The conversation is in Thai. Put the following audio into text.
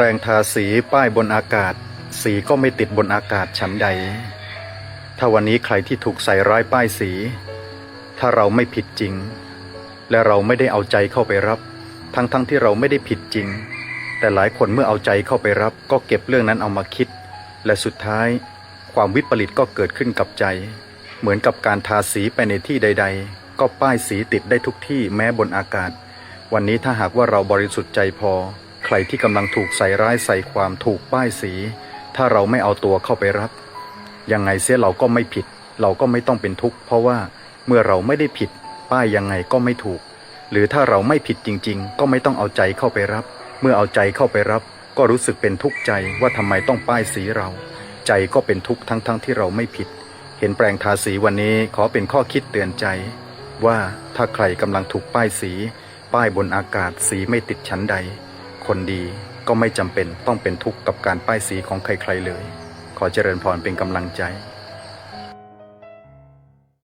ลงทาสีป้ายบนอากาศ สีก็ไม่ติดบนอากาศฉันใด ถ้าวันนี้ใครที่ถูกใส่ร้ายป้ายสี ถ้าเราไม่ผิดจริง และเราไม่ได้เอาใจเข้าไปรับ ทั้งๆทที่เราไม่ได้ผิดจริง แต่หลายคนเมื่อเอาใจเข้าไปรับ ก็เก็บเรื่องนั้นเอามาคิด และสุดท้าย ความวิปริตก็เกิดขึ้นกับใจ เหมือนกับการทาสีไปในที่ใด ๆ ก็ป้ายสีติดได้ทุกที่แม้บนอากาศ วันนี้ถ้าหากว่าเราบริสุทธิ์ใจพอ รที่กำลังถูกใส่ร้ายใส่ความถูกป้ายสี ถ้าเราไม่เอาตัวเข้าไปรับ ยังไงเสียเราก็ไม่ผิด เราก็ไม่ต้องเป็นทุกข์เพราะว่าเมื่อเราไม่ได้ผิด ป้ายยังไงก็ไม่ถูก หรือถ้าเราไม่ผิดจริง ๆ ก็ไม่ต้องเอาใจเข้าไปรับ เมื่อเอาใจเข้าไปรับ ก็รู้สึกเป็นทุกข์ใจว่าทำไมต้องป้ายสีเรา ใจก็เป็นทุกข์ทั้งๆทที่เราไม่ผิด เห็นแปลงทาสีวันนี้ขอเป็นข้อคิดเตือนใจ ว่าถ้าใครกำลังถูกป้ายสี ป้ายบนอากาศสีไม่ติดชั้นใด คนดีก็ไม่จำเป็นต้องเป็นทุกข์กับการป้ายสีของใครๆเลย ขอเจริญพรเป็นกำลังใจ